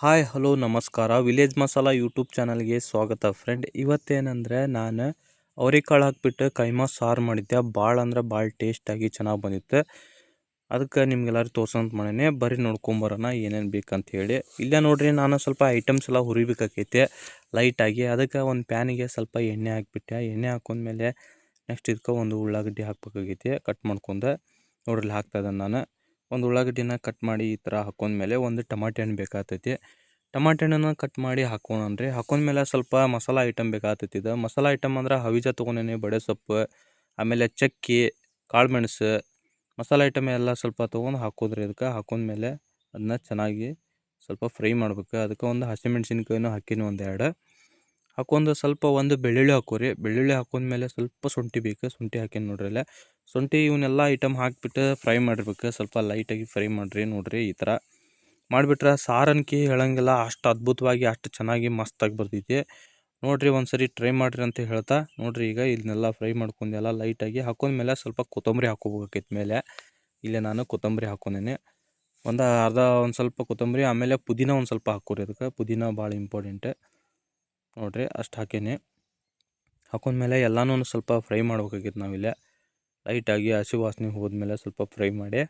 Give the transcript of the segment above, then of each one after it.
Hi, hello, ನಮಸ್ಕಾರ. Village masala YouTube ಚಾನಲ್ಗೆ ಸ್ವಾಗತ ಫ್ರೆಂಡ್. ಇವತ್ತೇನಂದರೆ ನಾನು ಅವ್ರೆಕಾಳು ಹಾಕ್ಬಿಟ್ಟು ಕೈಮಾ ಸಾರು ಮಾಡಿದ್ದೆ. ಭಾಳ ಅಂದ್ರೆ ಭಾಳ ಟೇಸ್ಟಾಗಿ ಚೆನ್ನಾಗಿ ಬಂದಿತ್ತು. ಅದಕ್ಕೆ ನಿಮ್ಗೆಲ್ಲರೂ ತೋರ್ಸಂತ ಮಾಡೇನೆ. ಬರೀ ನೋಡ್ಕೊಂಬರೋಣ ಏನೇನು ಬೇಕಂತ ಹೇಳಿ ಇಲ್ಲೇ ನೋಡ್ರಿ, ನಾನು ಸ್ವಲ್ಪ ಐಟಮ್ಸ್ ಎಲ್ಲ ಹುರಿಬೇಕಾಕೈತೆ, ಲೈಟಾಗಿ. ಅದಕ್ಕೆ ಒಂದು ಪ್ಯಾನಿಗೆ ಸ್ವಲ್ಪ ಎಣ್ಣೆ ಹಾಕ್ಬಿಟ್ಟೆ. ಎಣ್ಣೆ ಹಾಕೊಂಡ್ಮೇಲೆ ನೆಕ್ಸ್ಟ್ ಇದಕ್ಕೆ ಒಂದು ಉಳ್ಳಾಗಡ್ಡಿ ಹಾಕ್ಬೇಕಾಗೈತೆ, ಕಟ್ ಮಾಡ್ಕೊಂಡು ನೋಡ್ರಿ ಹಾಕ್ತಾಯಿದ್ದೆ ನಾನು. ಒಂದು ಉಳ್ಳಾಗಡ್ಡಿನ ಕಟ್ ಮಾಡಿ ಈ ಥರ ಹಾಕೊಂಡ್ಮೇಲೆ ಒಂದು ಟಮಾಟೆ ಹಣ್ಣು ಬೇಕಾಗ್ತೈತಿ ಟಮಾಟೆ ಹಣ್ಣನ್ನು ಕಟ್ ಮಾಡಿ ಹಾಕೋಣನ್ರಿ ಹಾಕೊಂಡ್ಮೇಲೆ ಸ್ವಲ್ಪ ಮಸಾಲ ಐಟಮ್ ಬೇಕಾಗ್ತೈತಿ ಇದು. ಮಸಾಲ ಐಟಮ್ ಅಂದ್ರೆ ಹವಿಜ ತೊಗೊಂಡೇನಿ, ಬಡೆ ಸೊಪ್ಪು, ಆಮೇಲೆ ಚಕ್ಕಿ, ಕಾಳುಮೆಣಸು, ಮಸಾಲ ಐಟಮ್ ಎಲ್ಲ ಸ್ವಲ್ಪ ತೊಗೊಂಡು ಹಾಕೋದ್ರಿ ಇದಕ್ಕೆ. ಹಾಕೊಂಡ್ಮೇಲೆ ಅದನ್ನ ಚೆನ್ನಾಗಿ ಸ್ವಲ್ಪ ಫ್ರೈ ಮಾಡ್ಬೇಕು. ಅದಕ್ಕೆ ಒಂದು ಹಸಿಮೆಣ್ಸಿನ್ಕಾಯಿನೂ ಹಾಕಿನಿ ಒಂದು ಎರಡು. ಹಾಕೊಂಡು ಸ್ವಲ್ಪ ಒಂದು ಬೆಳ್ಳುಳ್ಳಿ ಹಾಕೋರಿ. ಬೆಳ್ಳುಳ್ಳಿ ಹಾಕೊಂಡ್ಮೇಲೆ ಸ್ವಲ್ಪ ಶುಂಠಿ ಬೇಕು. ಶುಂಠಿ ಹಾಕಿನಿ ನೋಡ್ರಿ ಅಲ್ಲೇ. ಶುಂಠಿ ಇವನ್ನೆಲ್ಲ ಐಟಮ್ ಹಾಕಿಬಿಟ್ಟು ಫ್ರೈ ಮಾಡಿರ್ಬೇಕು. ಸ್ವಲ್ಪ ಲೈಟಾಗಿ ಫ್ರೈ ಮಾಡಿರಿ ನೋಡ್ರಿ ಈ ಥರ ಮಾಡಿಬಿಟ್ರೆ ಸಾರನ್ಕಿ ಹೇಳಂಗಿಲ್ಲ. ಅಷ್ಟು ಅದ್ಭುತವಾಗಿ, ಅಷ್ಟು ಚೆನ್ನಾಗಿ ಮಸ್ತಾಗಿ ಬರ್ತೈತಿ ನೋಡ್ರಿ ಒಂದ್ಸರಿ ಟ್ರೈ ಮಾಡಿರಿ ಅಂತ ಹೇಳ್ತಾ, ನೋಡ್ರಿ ಈಗ ಇದನ್ನೆಲ್ಲ ಫ್ರೈ ಮಾಡ್ಕೊಂಡೆಲ್ಲ ಲೈಟಾಗಿ ಹಾಕೊಂಡ್ಮೇಲೆ ಸ್ವಲ್ಪ ಕೊತ್ತಂಬರಿ ಹಾಕೋಬೇಕಿತ್ ಮೇಲೆ. ಇಲ್ಲೇ ನಾನು ಕೊತ್ತಂಬರಿ ಹಾಕೊಂಡೇನೆ. ಒಂದು ಅರ್ಧ ಒಂದು ಸ್ವಲ್ಪ ಕೊತ್ತಂಬರಿ, ಆಮೇಲೆ ಪುದೀನ ಒಂದು ಸ್ವಲ್ಪ ಹಾಕೋರಿ ಅದಕ್ಕೆ. ಪುದೀನ ಭಾಳ ಇಂಪಾರ್ಟೆಂಟ್ ನೋಡ್ರಿ ಅಷ್ಟು ಹಾಕೀನಿ. ಹಾಕೊಂಡ್ಮೇಲೆ ಎಲ್ಲನೂ ಒಂದು ಸ್ವಲ್ಪ ಫ್ರೈ ಮಾಡ್ಬೇಕಾಗಿತ್ತು ನಾವಿಲ್ಲೇ. ಲೈಟಾಗಿ ಹಸಿ ವಾಸನೆ ಹೋದ್ಮೇಲೆ ಸ್ವಲ್ಪ ಫ್ರೈ ಮಾಡಿ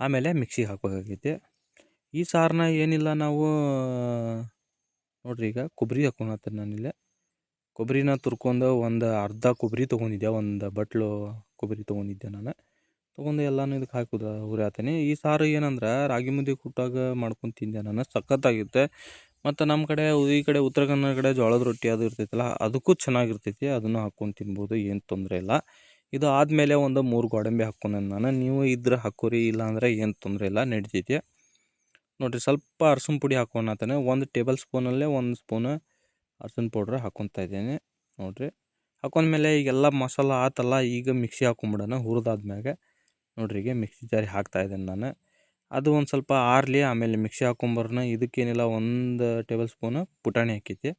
ಆಮೇಲೆ ಮಿಕ್ಸಿಗೆ ಹಾಕಬೇಕಾಗೈತಿ. ಈ ಸಾರನ್ನ ಏನಿಲ್ಲ ನಾವು, ನೋಡ್ರಿ ಈಗ ಕೊಬ್ಬರಿ ಹಾಕೊಳತ್ತೀನಿ ನಾನಿಲ್ಲ. ಕೊಬ್ಬರಿನ ತುರ್ಕೊಂಡು ಒಂದು ಅರ್ಧ ಕೊಬ್ಬರಿ ತೊಗೊಂಡಿದ್ದೆ, ಒಂದು ಬಟ್ಲು ಕೊಬ್ಬರಿ ತೊಗೊಂಡಿದ್ದೆ ನಾನು. ತೊಗೊಂಡು ಎಲ್ಲನೂ ಇದಕ್ಕೆ ಹಾಕಿದ ಉರಿ ಆತೀನಿ ಈ ಸಾರು ಏನಂದ್ರೆ ರಾಗಿ ಮುದ್ದೆ ಕುಟ್ಟಾಗ ಮಾಡ್ಕೊಂಡು ತಿಂದೆ ನಾನು, ಸಖತ್ತಾಗಿರುತ್ತೆ. ಮತ್ತು ನಮ್ಮ ಕಡೆ, ಈ ಕಡೆ ಉತ್ತರ ಕನ್ನಡ ಕಡೆ ಜೋಳದ ರೊಟ್ಟಿ ಅದು ಇರ್ತೈತಲ್ಲ, ಅದಕ್ಕೂ ಚೆನ್ನಾಗಿರ್ತೈತಿ, ಅದನ್ನು ಹಾಕ್ಕೊಂಡು ತಿನ್ಬೋದು, ಏನು ತೊಂದರೆ ಇಲ್ಲ. ಇದು ಆದಮೇಲೆ ಒಂದು ಮೂರು ಗೋಡಂಬಿ ಹಾಕೊಂಡೆ ನಾನು. ನೀವು ಇದ್ರೆ ಹಾಕೋರಿ ಇಲ್ಲ ಅಂದರೆ ಏನು ತೊಂದರೆ ಇಲ್ಲ ನಡಿತೈತಿ ನೋಡಿರಿ, ಸ್ವಲ್ಪ ಅರ್ಶಿನ ಪುಡಿ ಹಾಕೊಂಡತಾನೆ ಒಂದು ಟೇಬಲ್ ಸ್ಪೂನಲ್ಲೇ ಒಂದು ಸ್ಪೂನ್ ಅರ್ಶಿನ ಪೌಡ್ರ್ ಹಾಕ್ಕೊತಾ ಇದ್ದೇನೆ. ನೋಡಿರಿ, ಹಾಕೊಂಡ್ಮೇಲೆ ಈಗೆಲ್ಲ ಮಸಾಲ ಆತಲ್ಲ, ಈಗ ಮಿಕ್ಸಿ ಹಾಕೊಂಬಿಡೋಣ, ಹುರಿದಾದ್ಮ್ಯಾಗೆ. ನೋಡ್ರಿ, ಈಗ ಮಿಕ್ಸಿ ಜಾರಿ ಹಾಕ್ತಾ ಇದ್ದೇನೆ ನಾನು. ಅದು ಒಂದು ಸ್ವಲ್ಪ ಆರಲಿ, ಆಮೇಲೆ ಮಿಕ್ಸಿ ಹಾಕೊಂಬರೋಣ. ಇದಕ್ಕೇನಿಲ್ಲ, ಒಂದು ಟೇಬಲ್ ಸ್ಪೂನ್ ಪುಟಾಣಿ ಹಾಕೈತಿ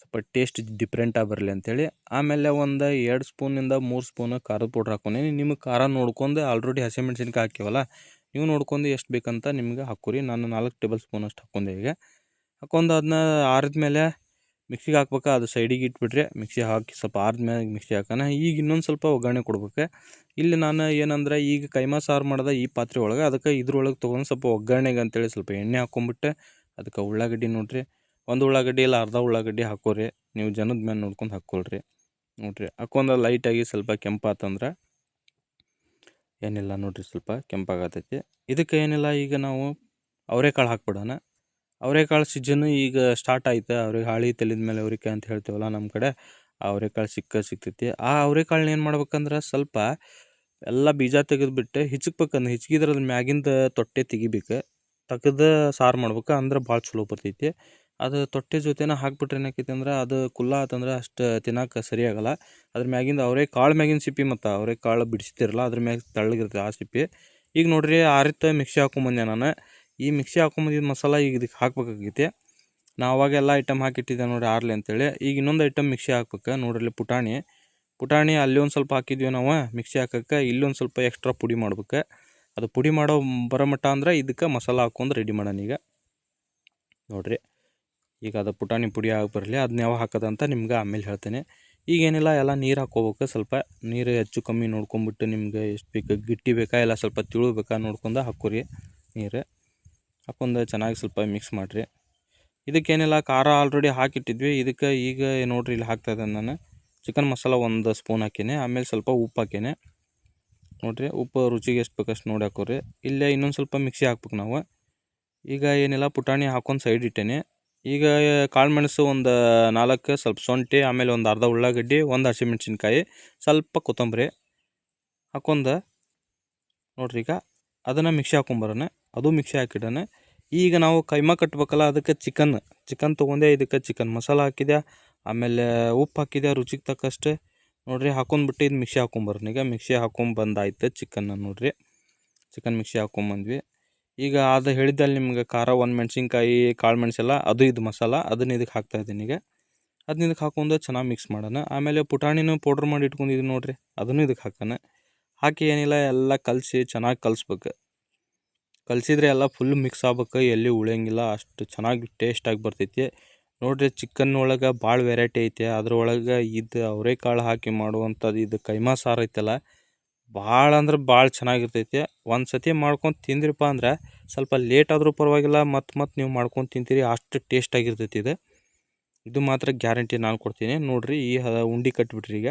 ಸ್ವಲ್ಪ ಟೇಸ್ಟ್ ಡಿಫ್ರೆಂಟಾಗಿ ಬರಲಿ ಅಂಥೇಳಿ ಆಮೇಲೆ ಒಂದು ಎರಡು ಸ್ಪೂನಿಂದ ಮೂರು ಸ್ಪೂನ್ ಖಾರದ ಪೌಡ್ರ್ ಹಾಕೊಂಡೀನಿ. ನಿಮಗೆ ಖಾರ ನೋಡ್ಕೊಂಡು ಆಲ್ರೆಡಿ ಹಸಿಮೆಣ್ಸಿನ್ಕಾಯಿ ಹಾಕಿವಲ್ಲ ನೀವು ನೋಡ್ಕೊಂಡು ಎಷ್ಟು ಬೇಕಂತ ನಿಮ್ಗೆ ಹಾಕೋರಿ ನಾನು ನಾಲ್ಕು ಟೇಬಲ್ ಸ್ಪೂನ್ ಅಷ್ಟು ಹಾಕೊಂಡೆ ಈಗ. ಹಾಕೊಂಡು ಅದನ್ನ ಆರಿದ್ಮೇಲೆ ಮಿಕ್ಸಿಗೆ ಹಾಕ್ಬೇಕು, ಅದು ಸೈಡಿಗೆ ಇಟ್ಬಿಟ್ರೆ ಮಿಕ್ಸಿ ಹಾಕಿ ಸ್ವಲ್ಪ ಆರಿದ್ಮೇಲೆ ಮಿಕ್ಸಿ ಹಾಕೋಣ ಈಗ ಇನ್ನೊಂದು ಸ್ವಲ್ಪ ಒಗ್ಗರಣೆ ಕೊಡ್ಬೇಕು. ಇಲ್ಲಿ ನಾನು ಏನಂದ್ರೆ, ಈಗ ಕೈಮಾ ಸಾರು ಮಾಡಿದ ಈ ಪಾತ್ರೆ ಒಳಗೆ, ಅದಕ್ಕೆ ಇದ್ರೊಳಗೆ ತೊಗೊಂಡು ಸ್ವಲ್ಪ ಒಗ್ಗರಣೆಗೆ ಅಂತೇಳಿ ಸ್ವಲ್ಪ ಎಣ್ಣೆ ಹಾಕ್ಕೊಂಬಿಟ್ಟೆ ಅದಕ್ಕೆ ಉಳ್ಳಾಗಡ್ಡಿ ನೋಡಿರಿ. ಒಂದು ಉಳ್ಳಾಗಡ್ಡಿ ಇಲ್ಲ, ಅರ್ಧ ಉಳ್ಳಾಗಡ್ಡಿ ಹಾಕೋರಿ. ನೀವು ಜನದ ಮೇಲೆ ನೋಡ್ಕೊಂಡು ಹಾಕ್ಕೊಳ್ರಿ ನೋಡಿರಿ ಹಾಕೊಂದ ಲೈಟಾಗಿ ಸ್ವಲ್ಪ ಕೆಂಪಾತಂದ್ರೆ ಏನಿಲ್ಲ ನೋಡಿರಿ, ಸ್ವಲ್ಪ ಕೆಂಪಾಗತೈತಿ. ಇದಕ್ಕೆ ಏನಿಲ್ಲ, ಈಗ ನಾವು ಅವರೆಕಾಳು ಹಾಕ್ಬಿಡೋಣ. ಅವರೆಕಾಳು ಸೀಜನ್ ಈಗ ಸ್ಟಾರ್ಟ್ ಆಯ್ತು, ಅವ್ರಿಗೆ ಹಾಳಿ ತೆಲಿದ ಮೇಲೆ ಅವ್ರಿಕಾಯಿ ಅಂತ ಹೇಳ್ತೀವಲ್ಲ ನಮ್ಮ ಕಡೆ, ಆ ಅವರೆಕಾಳು ಸಿಕ್ಕ ಸಿಗ್ತೈತಿ. ಆ ಅವರೆಕಾಳನ್ನ ಏನು ಮಾಡ್ಬೇಕಂದ್ರೆ ಸ್ವಲ್ಪ ಎಲ್ಲ ಬೀಜ ತೆಗೆದುಬಿಟ್ಟು ಹಿಚ್ಕಬೇಕಂದ್ರೆ ಹಿಚ್ಕಿದ್ರೆ ಅದ್ರ ಮ್ಯಾಗಿಂದ ತೊಟ್ಟೆ ತೆಗಿಬೇಕು. ತೆಗೆದು ಸಾರು ಮಾಡ್ಬೇಕು, ಅಂದ್ರೆ ಭಾಳ ಚಲೋ ಬರ್ತೈತಿ. ಅದು ತೊಟ್ಟಿ ಜೊತೆನ ಹಾಕ್ಬಿಟ್ರೆ ಏನಾಕೈತಿ ಅಂದ್ರೆ ಅದು ಕುಲ್ಲ ಆತಂದ್ರೆ ಅಷ್ಟು ತಿನ್ನಕ್ಕೆ ಸರಿ ಆಗಲ್ಲ ಅದ್ರ ಮ್ಯಾಗಿಂದ ಅವರೇ ಕಾಳು ಮ್ಯಾಗಿನ ಸಿಪ್ಪಿ ಮತ್ತು ಅವರೇ ಕಾಳು ಬಿಡಿಸ್ತಿರಲ್ಲ ಅದ್ರ ಮ್ಯಾಗ ತೆಳ್ಳಗಿರ್ತದೆ ಆ ಸಿಪ್ಪಿ. ಈಗ ನೋಡ್ರಿ ಆರಿತ ಮಿಕ್ಸಿ ಹಾಕೊಂಬಂದೆ ನಾನು. ಈ ಮಿಕ್ಸಿ ಹಾಕೊಂಬಂದಿದ್ದ ಮಸಾಲ ಈಗ ಇದಕ್ಕೆ ಹಾಕ್ಬೇಕಾಗೈತಿ. ನಾ ಅವಾಗೆಲ್ಲ ಐಟಮ್ ಹಾಕಿಟ್ಟಿದ್ದೆ ನೋಡಿರಿ ಆರ್ಲಿ ಅಂತೇಳಿ. ಈಗ ಇನ್ನೊಂದು ಐಟಮ್ ಮಿಕ್ಸಿ ಹಾಕ್ಬೇಕು ನೋಡ್ರಿ ಪುಟಾಣಿ. ಪುಟಾಣಿ ಅಲ್ಲಿ ಒಂದು ಸ್ವಲ್ಪ ಹಾಕಿದ್ವಿ ನಾವು ಮಿಕ್ಸಿ ಹಾಕಕ್ಕೆ. ಇಲ್ಲೊಂದು ಸ್ವಲ್ಪ ಎಕ್ಸ್ಟ್ರಾ ಪುಡಿ ಮಾಡ್ಬೇಕು. ಅದು ಪುಡಿ ಮಾಡೋ ಬರೋ ಮಟ್ಟ ಅಂದ್ರೆ ಇದಕ್ಕೆ ಮಸಾಲ ಹಾಕೊಂಡು ರೆಡಿ ಮಾಡೋಣ ಈಗ. ನೋಡ್ರಿ. ಈಗ ಅದು ಪುಟಾಣಿ ಪುಡಿ ಆಗಿ ಬರಲಿ ಅದನ್ನ ಯಾವ ಹಾಕೋದಂತ ನಿಮ್ಗೆ ಆಮೇಲೆ ಹೇಳ್ತೇನೆ. ಈಗೇನಿಲ್ಲ ಎಲ್ಲ ನೀರು ಹಾಕೋಬೇಕು ಸ್ವಲ್ಪ ನೀರು ಹೆಚ್ಚು ಕಮ್ಮಿ ನೋಡ್ಕೊಂಬಿಟ್ಟು ನಿಮ್ಗೆ ಎಷ್ಟು ಬೇಕು, ಗಿಟ್ಟಿ ಬೇಕಾ, ಇಲ್ಲ ಸ್ವಲ್ಪ ತಿಳು ಬೇಕಾ ನೋಡ್ಕೊಂಡು ಹಾಕೋರಿ ನೀರು. ಹಾಕೊಂಡು ಚೆನ್ನಾಗಿ ಸ್ವಲ್ಪ ಮಿಕ್ಸ್ ಮಾಡಿರಿ. ಇದಕ್ಕೇನಿಲ್ಲ ಖಾರ ಆಲ್ರೆಡಿ ಹಾಕಿಟ್ಟಿದ್ವಿ. ಇದಕ್ಕೆ ಈಗ ನೋಡ್ರಿ, ಇಲ್ಲಿ ಹಾಕ್ತಾ ಇದ್ದೆ ನಾನು. ಚಿಕನ್ ಮಸಾಲ ಒಂದು ಸ್ಪೂನ್ ಹಾಕೀನಿ, ಆಮೇಲೆ ಸ್ವಲ್ಪ ಉಪ್ಪು ಹಾಕೀನಿ. ನೋಡಿರಿ, ಉಪ್ಪು ರುಚಿಗೆ ಎಷ್ಟು ಬೇಕಷ್ಟು ನೋಡಿ ಹಾಕೋರಿ. ಇಲ್ಲೇ ಇನ್ನೊಂದು ಸ್ವಲ್ಪ ಮಿಕ್ಸಿ ಹಾಕ್ಬೇಕು ನಾವು. ಈಗ ಏನಿಲ್ಲ, ಪುಟಾಣಿ ಹಾಕೊಂಡು ಸೈಡ್ ಇಟ್ಟೇನೆ. ಈಗ ಕಾಳು ಮೆಣಸು ಒಂದು ನಾಲ್ಕು, ಸ್ವಲ್ಪ ಶುಂಠಿ, ಆಮೇಲೆ ಒಂದು ಅರ್ಧ ಉಳ್ಳಾಗಡ್ಡಿ, ಒಂದು ಹಸಿಮೆಣ್ಸಿನ್ಕಾಯಿ, ಸ್ವಲ್ಪ ಕೊತ್ತಂಬರಿ ಹಾಕೊಂಡು ನೋಡ್ರಿ ಈಗ ಅದನ್ನು ಮಿಕ್ಸಿ ಹಾಕೊಂಬರೋಣ. ಅದು ಮಿಕ್ಸಿ ಹಾಕಿಡೋಣ. ಈಗ ನಾವು ಕೈಮಾ ಕಟ್ಬೇಕಲ್ಲ, ಅದಕ್ಕೆ ಚಿಕನ್ ಚಿಕನ್ ತೊಗೊಂಡೆ, ಇದಕ್ಕೆ ಚಿಕನ್ ಮಸಾಲ ಹಾಕಿದೆ ಆಮೇಲೆ ಉಪ್ಪು ಹಾಕಿದೆ ರುಚಿಗೆ ತಕ್ಕಷ್ಟೇ. ನೋಡ್ರಿ, ಹಾಕೊಂಡ್ಬಿಟ್ಟು ಇದು ಮಿಕ್ಸಿ ಹಾಕೊಂಬರೋಣ. ಈಗ ಮಿಕ್ಸಿ ಹಾಕೊಂಬಂದಾಯ್ತು ಚಿಕನ್ನ ನೋಡ್ರಿ. ಚಿಕನ್ ಮಿಕ್ಸಿ ಹಾಕೊಂಬಂದ್ವಿ ಈಗ ಅದು ಹೇಳಿದ್ದಲ್ಲಿ ನಿಮ್ಗೆ ಖಾರ ಒಂದು ಮೆಣಸಿನ್ಕಾಯಿ, ಕಾಳು ಮೆಣಸೆಲ್ಲ, ಅದು ಇದು ಮಸಾಲ, ಅದನ್ನ ಇದಕ್ಕೆ ಹಾಕ್ತಾ ಇದ್ದೀನಿ ಈಗ. ಅದನ್ನ ಇದಕ್ಕೆ ಹಾಕೊಂಡು ಚೆನ್ನಾಗಿ ಮಿಕ್ಸ್ ಮಾಡೋಣ. ಆಮೇಲೆ ಪುಟಾಣಿನ ಪೌಡ್ರ್ ಮಾಡಿ ಇಟ್ಕೊಂಡಿದ್ದೀನಿ ನೋಡಿರಿ, ಅದನ್ನು ಇದಕ್ಕೆ ಹಾಕೋಣ ಹಾಕಿ ಏನಿಲ್ಲ, ಎಲ್ಲ ಕಲಸಿ ಚೆನ್ನಾಗಿ ಕಲಿಸ್ಬೇಕು. ಕಲಸಿದ್ರೆ ಎಲ್ಲ ಫುಲ್ ಮಿಕ್ಸ್ ಆಗ್ಬೇಕು, ಎಲ್ಲಿ ಉಳಿಯಂಗಿಲ್ಲ, ಅಷ್ಟು ಚೆನ್ನಾಗಿ ಟೇಸ್ಟಾಗಿ ಬರ್ತೈತಿ. ನೋಡಿರಿ ಚಿಕನ್ ಒಳಗೆ ಭಾಳ ವೆರೈಟಿ ಐತೆ, ಅದ್ರೊಳಗೆ ಇದು ಅವರೆಕಾಳು ಹಾಕಿ ಮಾಡುವಂಥದ್ದು ಇದು ಕೈಮಾ ಸಾರು ಐತಲ್ಲ ಭಾಳ ಅಂದ್ರೆ ಭಾಳ ಚೆನ್ನಾಗಿರ್ತೈತಿ. ಒಂದು ಸತಿ ಮಾಡ್ಕೊಂಡು ತಿಂದ್ರಪ್ಪ ಅಂದ್ರೆ ಸ್ವಲ್ಪ ಲೇಟ್ ಆದರೂ ಪರವಾಗಿಲ್ಲ, ಮತ್ತು ಮತ್ತೆ ನೀವು ಮಾಡ್ಕೊಂಡು ತಿಂತೀರಿ, ಅಷ್ಟು ಟೇಸ್ಟಾಗಿರ್ತೈತಿ ಇದು. ಇದು ಮಾತ್ರ ಗ್ಯಾರಂಟಿ ನಾನು ಕೊಡ್ತೀನಿ. ನೋಡಿರಿ ಈ ಉಂಡೆ ಕಟ್ಬಿಟ್ರಿ ಈಗ.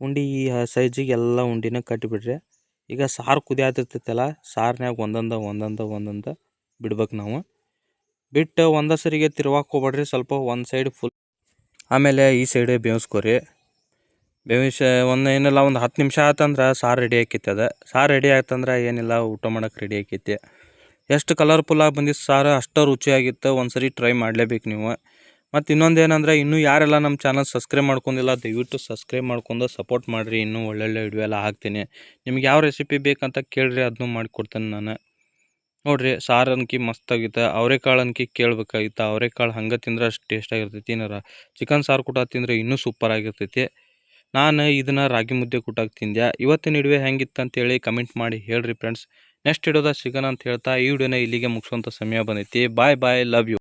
ಉಂಡೆ ಈ ಸೈಜಿಗೆ ಎಲ್ಲ ಉಂಡಿನ ಕಟ್ಟಿಬಿಡ್ರಿ ಈಗ ಸಾರು ಕುದಿಯಾತಿರ್ತೈತಲ್ಲ ಸಾರಿನಾಗ ಒಂದೊಂದು, ಒಂದೊಂದ, ಒಂದೊಂದು ಬಿಡ್ಬೇಕು ನಾವು. ಬಿಟ್ಟು ಒಂದ ಸರಿಗೆ ತಿರ್ವಾಕ್ ಹೋಗ್ಬೇಡ್ರಿ, ಸ್ವಲ್ಪ ಒಂದು ಸೈಡ್ ಫುಲ್ ಆಮೇಲೆ ಈ ಸೈಡ್ ಬೇವಿಸ್ಕೊರಿ. ಬೇವಿಸ ಒಂದು ಏನಿಲ್ಲ, ಒಂದು ಹತ್ತು ನಿಮಿಷ ಆತಂದ್ರೆ ಸಾರು ರೆಡಿ ಆಕೈತೆ ಅದು ಸಾರು ರೆಡಿ ಆಯ್ತಂದ್ರೆ ಏನಿಲ್ಲ, ಊಟ ಮಾಡೋಕೆ ರೆಡಿ ಆಕೈತಿ. ಎಷ್ಟು ಕಲರ್ಫುಲ್ಲಾಗಿ ಬಂದಿದ್ದು ಸಾರು, ಅಷ್ಟು ರುಚಿಯಾಗಿತ್ತು ಒಂದು ಸರಿ ಟ್ರೈ ಮಾಡಲೇಬೇಕು ನೀವು. ಮತ್ತು ಇನ್ನೊಂದು ಏನಂದ್ರೆ, ಇನ್ನೂ ಯಾರೆಲ್ಲ ನಮ್ಮ ಚಾನಲ್ ಸಬ್ಸ್ಕ್ರೈಬ್ ಮಾಡ್ಕೊಂಡಿಲ್ಲ, ದಯವಿಟ್ಟು ಸಬ್ಸ್ಕ್ರೈಬ್ ಮಾಡ್ಕೊಂಡು ಸಪೋರ್ಟ್ ಮಾಡಿರಿ. ಇನ್ನೂ ಒಳ್ಳೊಳ್ಳೆ ವಿಡಿಯೋ ಎಲ್ಲ ಹಾಕ್ತೀನಿ. ನಿಮ್ಗೆ ಯಾವ ರೆಸಿಪಿ ಬೇಕಂತ ಕೇಳಿರಿ ಅದನ್ನು ಮಾಡಿಕೊಡ್ತೇನೆ ನಾನು. ನೋಡಿರಿ, ಸಾರು ಅನ್ಕಿ ಮಸ್ತಾಗಿತ್ತು ಅವರೆಕಾಳು ಅನ್ಕಿ ಕೇಳಬೇಕಾಗಿತ್ತು ಅವರೆಕಾಳು ಹಂಗೆ ತಿಂದ್ರೆ ಅಷ್ಟು ಟೇಸ್ಟಾಗಿರ್ತೈತಿ ಏನಾರ ಚಿಕನ್ ಸಾರು ಕೂಡ ತಿಂದರೆ ಇನ್ನೂ ಸೂಪರ್ ಆಗಿರ್ತೈತಿ. ನಾನು ಇದನ್ನು ರಾಗಿ ಮುದ್ದೆ ಕೂಟಾಗಿ ತಿಂದೆ ಇವತ್ತಿನ ಇಡುವೆ ಹೆಂಗಿತ್ತು ಅಂತೇಳಿ ಕಮೆಂಟ್ ಮಾಡಿ ಹೇಳ್ರಿ ಫ್ರೆಂಡ್ಸ್ ನೆಕ್ಸ್ಟ್ ಇಡೋದ ಸಿಗೋಣ ಅಂತ ಹೇಳ್ತಾ ಈ ವಿಡಿಯೋನ ಇಲ್ಲಿಗೆ ಮುಗಿಸುವಂಥ ಸಮಯ ಬಂದೈತಿ. ಬಾಯ್ ಬಾಯ್ ಲವ್ ಯು